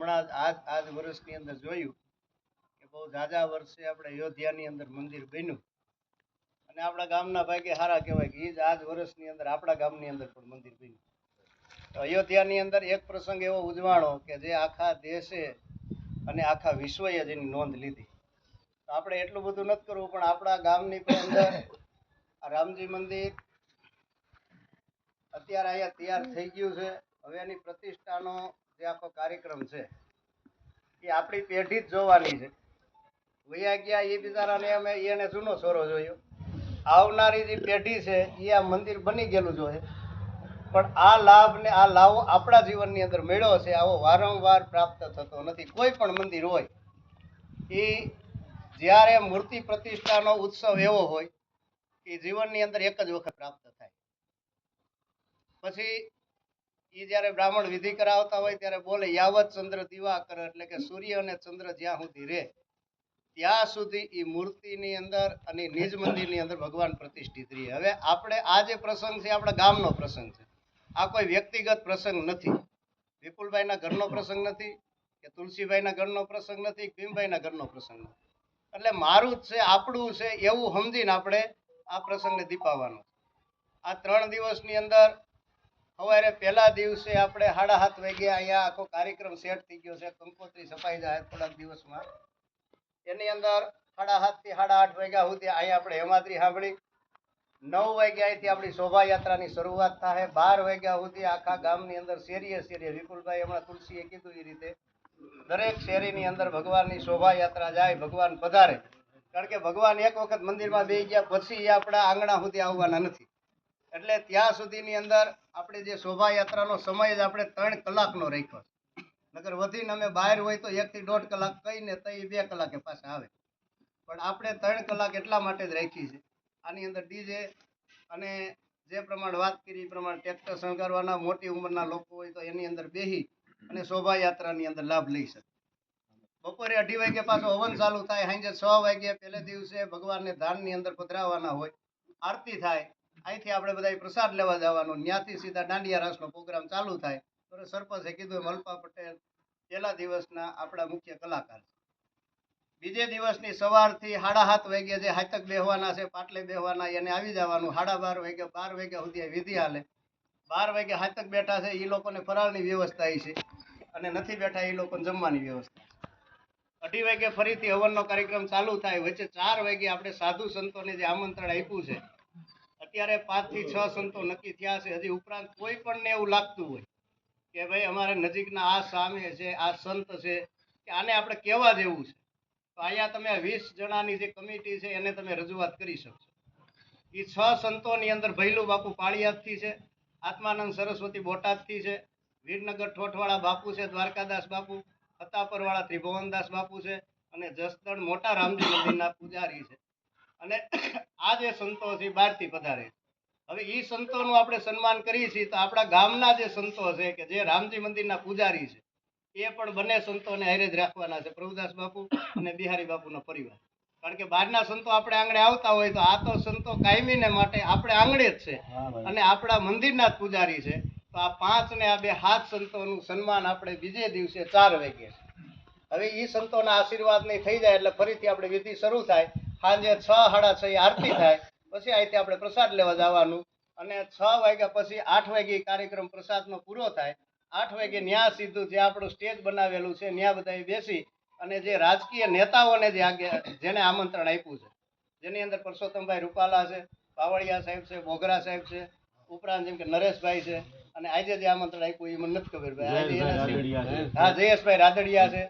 આજ આજ વર્ષની અંદર જોયું કે બહુ ઝાઝા વર્ષે આપણે અયોધ્યાની અંદર મંદિર બન્યું. અને આપણા ગામના ભાગે સારા કહેવાય કે એ જ આજ વર્ષની અંદર આપણા ગામની અંદર પણ મંદિર બન્યું. તો અયોધ્યાની અંદર એક પ્રસંગ એવો ઉજવાણો કે જે આખા દેશે અને આખા વિશ્વએ જેની નોંધ લીધી. તો આપણે એટલું બધું નથી કરવું, પણ આપણા ગામની અંદર રામજી મંદિર અત્યારે અહીંયા તૈયાર થઈ ગયું છે. હવે એની પ્રતિષ્ઠાનો જે આખો કાર્યક્રમ છે, એ આપણી પેઢી જ જોવાની છે. વયા ગયા એ બિચારાને અમે એને જૂનો સોરો જોયો. આવનારી જે પેઢી છે, એ આ મંદિર બની ગયેલું જોઈએ પણ આ લાભ ને આ લાવો આપણા જીવનની અંદર મેળ્યો છે આવો વારંવાર પ્રાપ્ત થતો નથી. કોઈ પણ મંદિર હોય, એ જ્યારે મૂર્તિ પ્રતિષ્ઠાનો ઉત્સવ એવો હોય કે જીવનની અંદર એક જ વખત પ્રાપ્ત થાય. પછી એ જ્યારે બ્રાહ્મણ વિધિ કરાવતા હોય ત્યારે બોલે, યાવત ચંદ્ર દિવાકર એટલે કે સૂર્ય અને ચંદ્ર જ્યાં સુધી રહે, ત્યાં સુધી એ મૂર્તિની અંદર અને નિજ મંદિરની અંદર ભગવાન પ્રતિષ્ઠિત રહે. હવે આપણે આ જે પ્રસંગ છે આપણા ગામનો પ્રસંગ છે. આ કોઈ વ્યક્તિગત પ્રસંગ નથી. વિપુલભાઈના ઘરનો પ્રસંગ નથી કે તુલસીભાઈના ઘરનો પ્રસંગ નથી ભીમભાઈના ઘરનો પ્રસંગ નથી. એટલે મારું જ છે, આપણું છે એવું સમજીને આપણે આ પ્રસંગને દીપાવવાનો આ ત્રણ દિવસની અંદર સવારે પહેલા દિવસે આપણે સાડા સાત વાગ્યા અહીંયા આખો કાર્યક્રમ સેટ થઈ ગયો છે. કંકોત્રી સફાઈ જાય થોડાક દિવસમાં. એની અંદર સાડા સાતથી સાડા આઠ વાગ્યા સુધી અહીંયા આપણે હેમાદ્રી સાંભળી. નવ વાગ્યા અહીંથી આપણી શોભાયાત્રાની શરૂઆત થાય. બાર વાગ્યા સુધી આખા ગામની અંદર શેરીએ શેરીએ. વિપુલભાઈ હમણાં તુલસીએ કીધું એ રીતે. દરેક શેરીની અંદર ભગવાનની શોભાયાત્રા જાય, ભગવાન પધારે. કારણ કે ભગવાન એક વખત મંદિરમાં બે ગયા, પછી એ આપણા આંગણા સુધી આવવાના નથી. એટલે ત્યાં સુધીની અંદર આપણે જે શોભાયાત્રાનો સમય જ આપણે ત્રણ કલાકનો રાખ્યો છે. નગર વધીને અમે બહાર હોય તો એકથી દોઢ કલાક કહીને તો એ બે કલાકે પાછા આવે. પણ આપણે ત્રણ કલાક એટલા માટે જ રાખી છે. આની અંદર ડીજે અને જે પ્રમાણે વાત કરી, એ પ્રમાણે ટ્રેક્ટર શણગારવાના, મોટી ઉંમરના લોકો હોય તો એની અંદર બેસી અને શોભાયાત્રાની અંદર લાભ લઈ શકે. બપોરે અઢી વાગે પાછો હવન ચાલુ થાય, સાંજે છ વાગે પહેલે દિવસે ભગવાનને ધાનની અંદર પધરાવવાના હોય, આરતી થાય અહીંથી આપણે બધા પ્રસાદ લેવા જવાનું. ત્યાંથી સીધા દાંડિયા રાસનો પ્રોગ્રામ ચાલુ થાય. તો સરપંચે કીધું એમ પટેલ પહેલા દિવસના આપણા મુખ્ય કલાકાર છે. બીજે દિવસની સવારથી સાડા સાત વાગ્યા જે હાથક બેહવાના છે, પાટલે બેહવાના, એને આવી જવાનું. સાડા બાર વાગે બાર વાગ્યા સુધી વિધિ હાલે. બાર વાગે હાથક બેઠા છે એ લોકોને ફરાળની વ્યવસ્થા છે. અને નથી બેઠા એ લોકોને જમવાની વ્યવસ્થા. અઢી વાગે ફરીથી હવનનો કાર્યક્રમ ચાલુ થાય. વચ્ચે ચાર વાગે આપણે સાધુ સંતોને જે આમંત્રણ આપ્યું છે અત્યારે પાંચથી છ સંતો નક્કી થયા છે. હજી ઉપરાંત કોઈ પણ ને એવું લાગતું હોય કે ભાઈ અમારે નજીકના આ સામે છે, આ સંત છે, કે આને આપણે કહેવા જેવું છે. તો અહીંયા તમે વીસ જણાની જે કમિટી છે એને તમે રજૂઆત કરી શકશો. એ છ સંતોની અંદર ભૈલું બાપુ પાળિયાદથી છે, આત્માનંદ સરસ્વતી બોટાદથી છે, વીરનગર ઠોઠવાળા બાપુ છે, દ્વારકાદાસ બાપુ હતાપરવાળા ત્રિભુવનદાસ બાપુ છે, અને જસદણ મોટા રામજી મંદિરના પૂજારી છે. અને આ જે સંતો છે બહારથી પધારે હવે એ સંતોનું આપણે સન્માન કરીએ છીએ તો આપણા ગામના જે સંતો છે કે જે રામજી મંદિરના પૂજારી છે એ પણ બંને સંતોને હારે જ રાખવાના છે. પ્રભુદાસ બાપુ અને બિહારી બાપુનો પરિવાર. કારણ કે બહારના સંતો આપણે આંગણે આવતા હોય તો આ તો સંતો કાયમીને માટે આપણે આંગણે જ છે. અને આપણા મંદિરના જ પૂજારી છે. તો આ પાંચ ને આ બે હાથ સંતોનું સન્માન આપણે બીજે દિવસે ચાર વાગે છે હવે એ સંતોના આશીર્વાદ નહીં થઈ જાય એટલે ફરીથી આપણે વિધિ શરૂ થાય. સાંજે છ સાડા છ આરતી થાય. પછી અહીંથી આપણે પ્રસાદ લેવા જવાનું. અને છ વાગ્યા પછી આઠ વાગે ઈ કાર્યક્રમ પ્રસાદનો પૂરો થાય. આઠ વાગે ન્યા સીધું જે આપણું સ્ટેજ બનાવેલું છે ત્યાં બધા બેસી અને જે રાજકીય નેતાઓને જે જેને આમંત્રણ આપ્યું છે. જેની અંદર પરસોત્તમભાઈ રૂપાલા છે પાવળિયા સાહેબ છે બોગરા સાહેબ છે ઉપરાંત જેમ કે નરેશભાઈ છે અને આજે જે આમંત્રણ આપ્યું એ મને નથી ખબર ભાઈ. હા જયેશભાઈ રાદડિયા છે.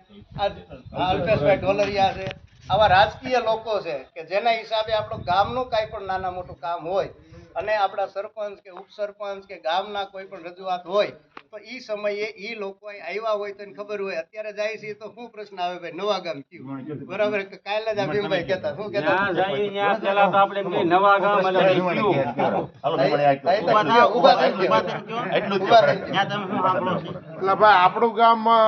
અલ્પેશભાઈ ઢોલરિયા છે. આવા રાજકીય લોકો છે કે જેના હિસાબે આપણું ગામનું કાંઈ પણ નાના મોટું કામ હોય અને આપણા સરપંચ કે ઉપસરપંચ કે ગામના કોઈ પણ રજૂઆત હોય તો એ સમયે એ લોકો આવ્યા હોય તો ખબર હોય અત્યારે જાય છે તો શું પ્રશ્ન આવે ભાઈ નવા ગામ કયું બરાબર કાલે જ ભીમભાઈ કેતા શું કહેતા જ્યાં જઈએ ત્યાં પેલા તો આપણે ગામ એટલે ભાઈ કયું? અહીં તો કયો? ઊભા થઈ ગયો. એટલું જ ઊભા થઈ ગયો. ત્યાં તમે શું સાંભળો છો? એટલે ભાઈ આપણું ગામ અ,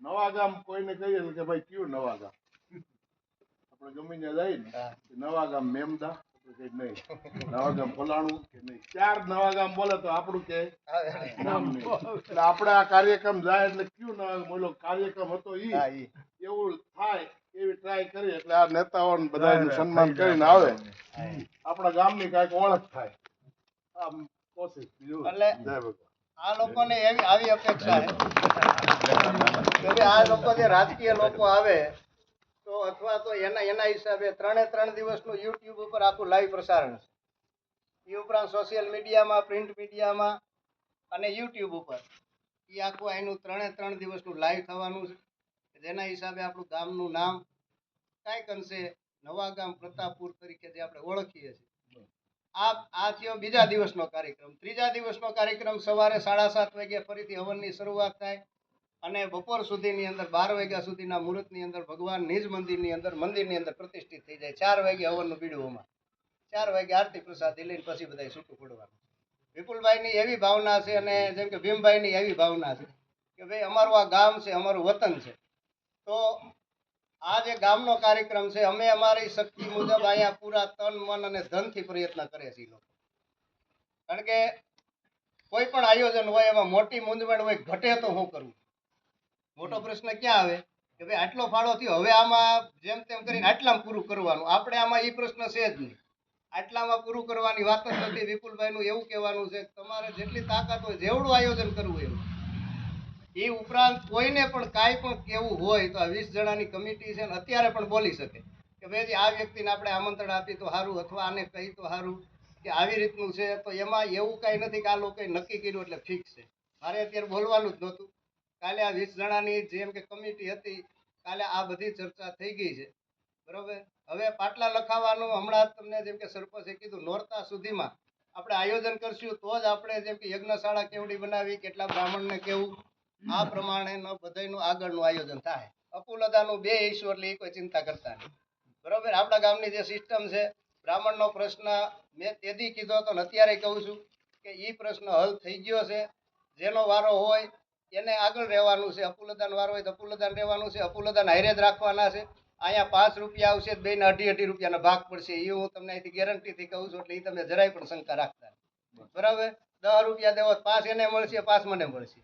નવા ગામ કોઈને કહીએ કે ભાઈ કયું નવા ગામ આપણે ને નવા ગામ મેમદા કે નહીં. નવા ગામ ફલાણું કે નહીં. ચાર નવા ગામ બોલે તો આપણું કે નામ નહીં. એટલે આપણે આ કાર્યક્રમ જાય એટલે કયું નવા ગામ બોલો? કાર્યક્રમ હતો ઈ. એવું થાય એવી ટ્રાય કરી એટલે આ નેતાઓને બધાનું સન્માન કરીને આવે. આપણા ગામની કાંઈક ઓળખ થાય. આમ કોશિશ બીજું. એટલે- આ લોકોને એવી આવી અપેક્ષા છે. કે આ લોકો જે રાજકીય લોકો આવે તો અથવા તો એના એના હિસાબે ત્રણે ત્રણ દિવસનું યુટ્યુબ ઉપર આખું લાઈવ પ્રસારણ છે. એ ઉપરાંત સોશિયલ મીડિયામાં પ્રિન્ટ મીડિયામાં અને યુટ્યુબ ઉપર. એ આખું એનું ત્રણે ત્રણ દિવસનું લાઈવ થવાનું છે. જેના હિસાબે આપણું ગામનું નામ કાંઈક અંશે નવા ગામ પ્રતાપપુર તરીકે જે આપણે ઓળખીએ છીએ. આ આ થયો બીજા દિવસનો કાર્યક્રમ. ત્રીજા દિવસનો કાર્યક્રમ સવારે સાડા સાત વાગે ફરીથી હવનની શરૂઆત થાય. અને બપોર સુધીની અંદર બાર વાગ્યા સુધીના મુહૂર્તની અંદર ભગવાન નિજ મંદિરની અંદર મંદિરની અંદર પ્રતિષ્ઠિત થઈ જાય. ચાર વાગે હવનનું બીડુઓમાં ચાર વાગે આરતી પ્રસાદી લઈને પછી બધા છૂટું પડવાનું વિપુલભાઈની એવી ભાવના છે અને જેમ કે ભીમભાઈની એવી ભાવના છે કે ભાઈ, અમારું આ ગામ છે, અમારું વતન છે. તો આ જે ગામનો કાર્યક્રમ છે, અમે અમારી શક્તિ મુજબ અહીંયા પૂરા તન, મન અને ધનથી પ્રયત્ન કરે છે લોકો. કારણ કે કોઈ પણ આયોજન હોય, એમાં મોટી મૂંઝવણ હોય, ઘટે તો શું કરવું મોટો પ્રશ્ન ક્યાં આવે? કે ભાઈ આટલો ફાળો થયો હવે આમાં જેમ તેમ કરીને આટલામાં પૂરું કરવાનું. આપણે આમાં એ પ્રશ્ન છે જ નહીં. આટલામાં પૂરું કરવાની વાત જ નથી. વિપુલભાઈનું એવું કહેવાનું છે કે તમારે જેટલી તાકાત હોય જેવડું આયોજન કરવું એવું એ ઉપરાંત કોઈને પણ કાંઈ પણ કેવું હોય તો આ વીસ જણાની કમિટી છે ને અત્યારે પણ બોલી શકે. કે ભાઈ આ વ્યક્તિને આપણે આમંત્રણ આપી તો સારું અથવા આને કહી તો સારું. કે આવી રીતનું છે તો એમાં એવું કાંઈ નથી કે આ લોકોએ નક્કી કર્યું એટલે ફિક્સ છે. મારે અત્યારે બોલવાનું જ નહોતું. કાલે આ વીસ જણાની જેમ કે કમિટી હતી કાલે આ બધી ચર્ચા થઈ ગઈ છે. બરોબર? હવે પાટલા લખાવાનું હમણાં તમને જેમ કે સરપંચે કીધું નોરતા સુધીમાં આપણે આયોજન કરશું તો જ આપણે જેમ કે યજ્ઞશાળા કેવડી બનાવી કેટલા બ્રાહ્મણને કેવું આ પ્રમાણેનો બધાયનું આગળનું આયોજન થાય. અપુલદાનું બે ઇસ્યુ એટલે એ કોઈ ચિંતા કરતા નહીં. બરોબર? આપણા ગામની જે સિસ્ટમ છે બ્રાહ્મણનો પ્રશ્ન મેં તેદી કીધો હતો ને અત્યારે કહું છું કે એ પ્રશ્ન હલ થઈ ગયો છે. જેનો વારો હોય એને આગળ રહેવાનું છે, અપુલદાન વાળો હોય તો અપુલદાન રહેવાનું છે, અપુલદાન જ રાખવાના છે. અહીંયા પાંચ રૂપિયા આવશે બેને અઢી અઢી રૂપિયાના ભાગ પડશે. એ હું તમને અહીંથી ગેરંટીથી કહું છું, એટલે એ તમે જરાય પણ શંકા રાખતા બરાબર? દસ રૂપિયા દેવો પાંચ એને મળશે, પાંચ મને મળશે.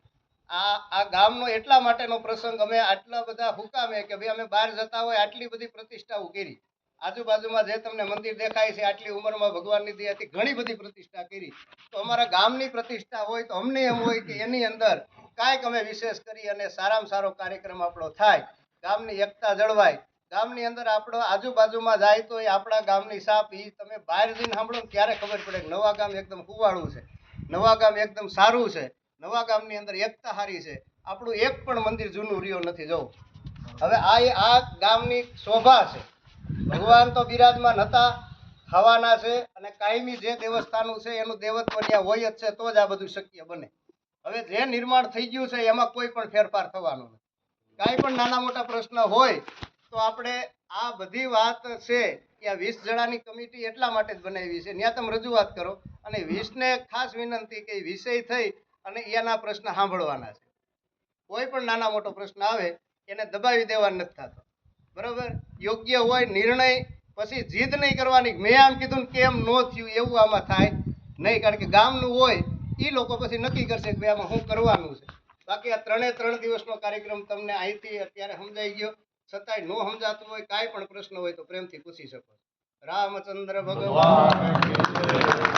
આ આ ગામનો એટલા માટેનો પ્રસંગ, અમે આટલા બધા હુકામે કે ભાઈ અમે બહાર જતા હોય, આટલી બધી પ્રતિષ્ઠાઓ કરી આજુબાજુમાં જે તમને મંદિર દેખાય છે, આટલી ઉંમરમાં ભગવાનની દયાથી ઘણી બધી પ્રતિષ્ઠા કરી. તો અમારા ગામની પ્રતિષ્ઠા હોય તો અમને એમ હોય કે એની અંદર કાંઈક અમે વિશેષ કરી અને સારામાં સારો કાર્યક્રમ આપણો થાય. ગામની એકતા જળવાય. ગામની અંદર આપણો આજુબાજુમાં જાય તો એ આપણા ગામની સાપ એ તમે બહાર જઈને સાંભળો ત્યારે ખબર પડે કે નવા ગામ એકદમ કુવાળું છે. નવા ગામ એકદમ સારું છે. નવા ગામની અંદર એકતા હારી છે. આપણું એક પણ મંદિર જૂનું રહ્યો નથી, જવું. હવે આ આ ગામની શોભા છે. ભગવાન તો બિરાજમાન હતા, હવાના છે અને કાયમી જે દેવસ્થાનું છે, એનું દેવત્વ ત્યાં હોય જ છે, તો જ આ બધું શક્ય બને. હવે જે નિર્માણ થઈ ગયું છે, એમાં કોઈ પણ ફેરફાર થવાનો નથી. કાંઈ પણ નાના મોટા પ્રશ્ન હોય, તો આપણે આ બધી વાત છે કે આ વીસ જણાની કમિટી એટલા માટે જ બનાવી છે. ત્યાં તમે રજૂઆત કરો. અને વીસને ખાસ વિનંતી કે વિષય થઈ અને એના પ્રશ્ન સાંભળવાના છે. કોઈ પણ નાના મોટો પ્રશ્ન આવે, એને દબાવી દેવા નથી થતો. બરાબર? યોગ્ય હોય નિર્ણય, પછી જીદ નહીં કરવાની. મેં આમ કીધું કેમ ન થયું એવું આમાં થાય. નહીં, કારણ કે ગામનું હોય એ લોકો પછી નક્કી કરશે કે આમાં શું કરવાનું છે. બાકી આ ત્રણે ત્રણ દિવસનો કાર્યક્રમ તમને અહીંથી અત્યારે સમજાઈ ગયો. છતાંય ન સમજાતું હોય, કાંઈ પણ પ્રશ્ન હોય તો પ્રેમથી પૂછી શકો રામચંદ્ર ભગવાન.